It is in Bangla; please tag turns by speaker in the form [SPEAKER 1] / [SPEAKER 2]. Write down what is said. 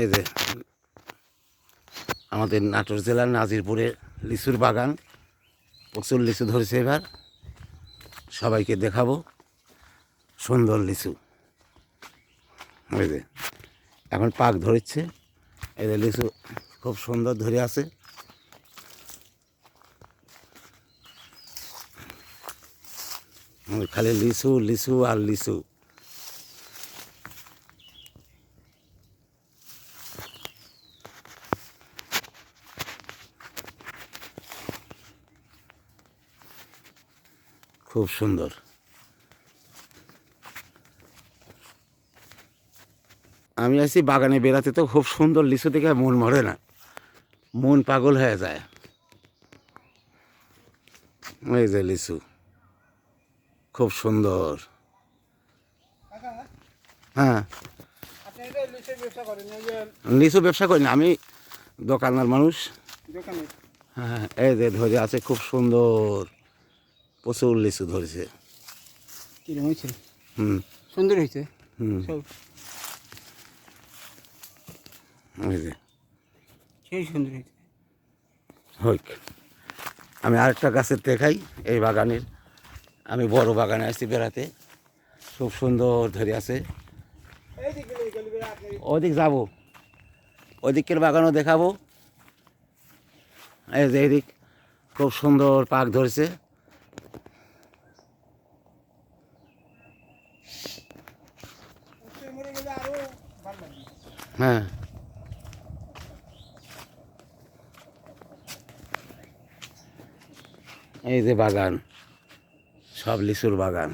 [SPEAKER 1] এই যে, আমাদের নাটোর জেলার নাজিরপুরে লিচুর বাগান, প্রচুর লিচু ধরেছে এবার। সবাইকে দেখাবো সুন্দর লিচু। এই যে, এখন পাক ধরেছে। এই যে লিচু খুব সুন্দর ধরে আছে। খালি লিচু লিচু আর লিচু। খুব সুন্দর। আমি আছি বাগানে বেড়াতে তো খুব সুন্দর লিচু দেখে মন মরে না। মন পাগল হয়ে যায়। এই যে লিচু খুব সুন্দর। হ্যাঁ। লিচু ব্যবসা করি না আমি দোকানদার মানুষ। হ্যাঁ এই যে ধরে আছে খুব সুন্দর। প্রচুর লিচু ধরেছে।
[SPEAKER 2] কিরম হয়েছে?
[SPEAKER 1] হুম।
[SPEAKER 2] সুন্দর হয়েছে?
[SPEAKER 1] হুম।
[SPEAKER 2] সব। সেই সুন্দর হয়েছে।
[SPEAKER 1] হোক আমি আরেকটা গাছের দেখাই এই বাগানের। আমি বড় বাগানে আসছি বেড়াতে। খুব সুন্দর ধরে আছে। ওদিক যাব। ওদিকের বাগানও দেখাবো। এই যে এদিক। খুব সুন্দর পাক ধরেছে। হ্যাঁ। এই যে বাগান সব লিচুর বাগান।